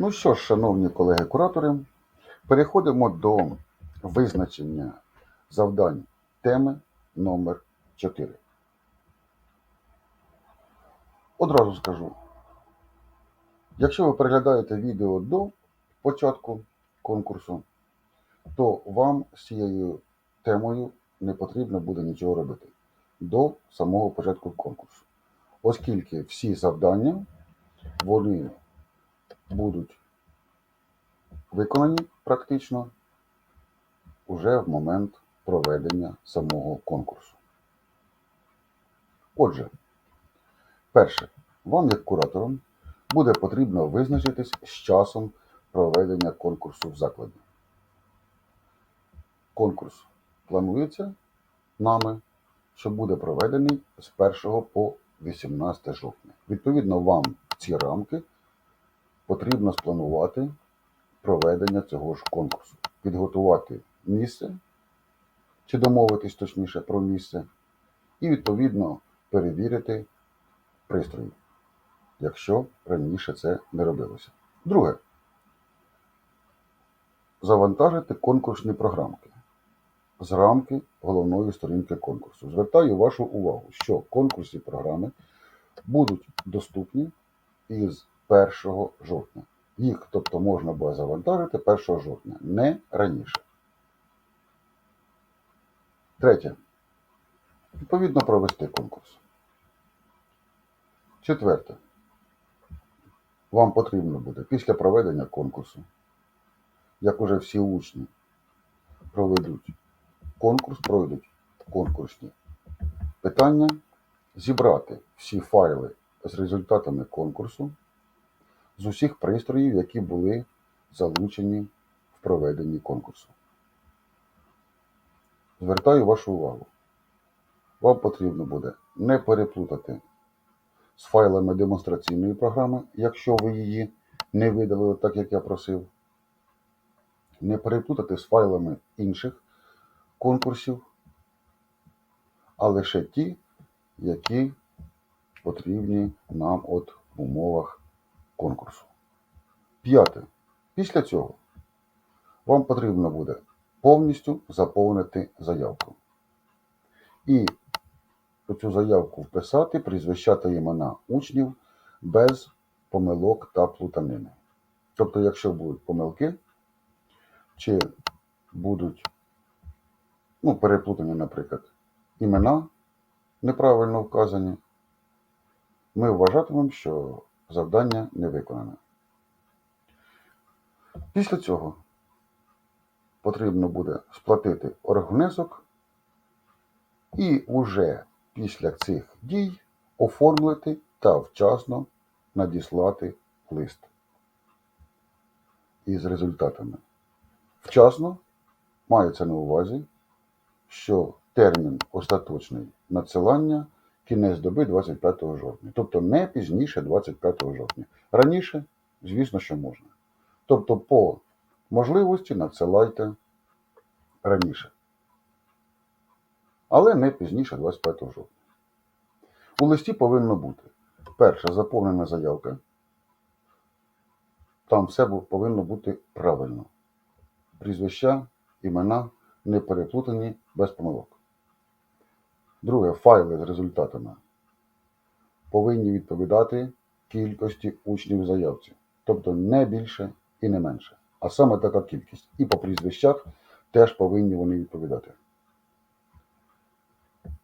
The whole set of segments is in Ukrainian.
Ну що ж, шановні колеги-куратори, переходимо до визначення завдань теми номер 4. Одразу скажу, якщо ви переглядаєте відео до початку конкурсу, то вам з цією темою не потрібно буде нічого робити до самого початку конкурсу, оскільки всі завдання вони будуть виконані практично уже в момент проведення самого конкурсу. Отже, перше, вам як кураторам буде потрібно визначитись з часом проведення конкурсу в закладі. Конкурс планується нами, що буде проведений з 1 по 18 жовтня. Відповідно, вам ці рамки потрібно спланувати проведення цього ж конкурсу, підготувати місце, чи домовитись точніше про місце, і відповідно перевірити пристрої, якщо раніше це не робилося. Друге, завантажити конкурсні програмки з рамки головної сторінки конкурсу. Звертаю вашу увагу, що конкурсні програми будуть доступні із 1 жовтня. Їх, тобто, можна буде завантажити 1 жовтня, не раніше. Третє. Відповідно провести конкурс. Четверте. Вам потрібно буде після проведення конкурсу, як уже всі учні проведуть конкурс, пройдуть конкурсні питання, зібрати всі файли з результатами конкурсу з усіх пристроїв, які були залучені в проведенні конкурсу. Звертаю вашу увагу. Вам потрібно буде не переплутати з файлами демонстраційної програми, якщо ви її не видалили так, як я просив. Не переплутати з файлами інших конкурсів, а лише ті, які потрібні нам от в умовах конкурсу. П'яте. Після цього вам потрібно буде повністю заповнити заявку. І у цю заявку вписати прізвища та імена учнів без помилок та плутанини. Тобто, якщо будуть помилки, чи будуть ну, переплутані, наприклад, імена неправильно вказані, ми вважатимемо, що завдання не виконане. Після цього потрібно буде сплатити оргвнесок і уже після цих дій оформити та вчасно надіслати лист із результатами. Вчасно мається на увазі, що термін остаточний надсилання кінець доби 25 жовтня, тобто не пізніше 25 жовтня. Раніше, звісно, що можна. Тобто, по можливості надсилайте раніше. Але не пізніше 25 жовтня. У листі повинно бути перша заповнена заявка. Там все повинно бути правильно. Прізвища, імена не переплутані без помилок. Друге, файли з результатами повинні відповідати кількості учнів в заявці. Тобто не більше і не менше. А саме така кількість. І по прізвищах теж повинні вони відповідати.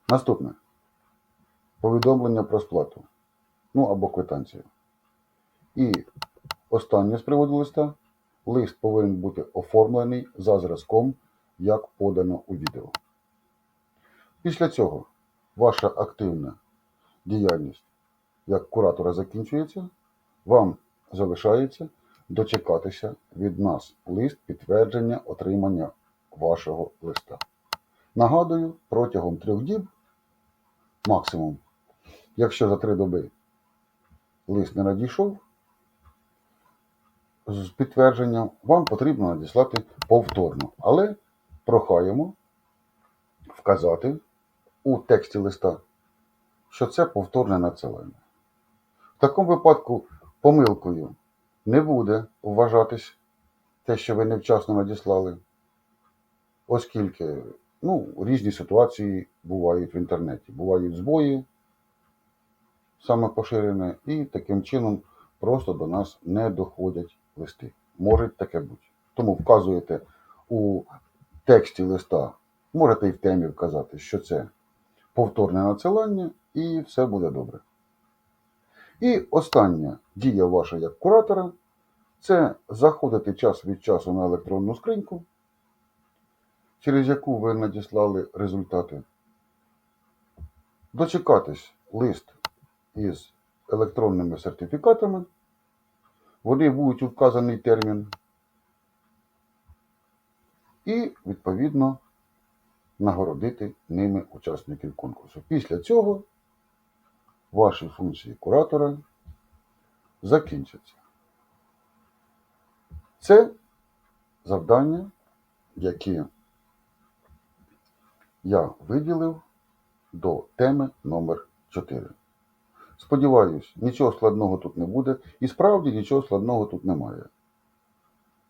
Наступне. Повідомлення про сплату. Ну або квитанцію. І останнє з приводу листа. Лист повинен бути оформлений за зразком, як подано у відео. Після цього ваша активна діяльність як куратора закінчується, вам залишається дочекатися від нас лист підтвердження отримання вашого листа. Нагадую, протягом трьох діб, максимум, якщо за три доби лист не надійшов з підтвердженням, вам потрібно надіслати повторно. Але прохаємо вказати у тексті листа, що це повторне надсилання. В такому випадку помилкою не буде вважатись те, що ви невчасно надіслали, оскільки ну, різні ситуації бувають в інтернеті. Бувають збої, саме поширене, і таким чином просто до нас не доходять листи. Може таке бути. Тому вказуєте у тексті листа, можете і в темі вказати, що це повторне надсилання, і все буде добре. І остання дія ваша як куратора це заходити час від часу на електронну скриньку, через яку ви надіслали результати, дочекатись лист із електронними сертифікатами, вони будуть у вказаний термін, і, відповідно, нагородити ними учасників конкурсу. Після цього ваші функції куратора закінчаться. Це завдання, які я виділив до теми номер 4. Сподіваюсь, нічого складного тут не буде, і справді нічого складного тут немає.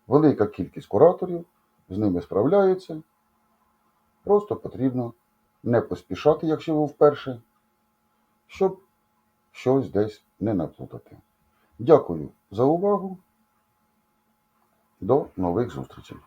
Велика кількість кураторів з ними справляється. Просто потрібно не поспішати, якщо ви вперше, щоб щось десь не наплутати. Дякую за увагу. До нових зустрічей.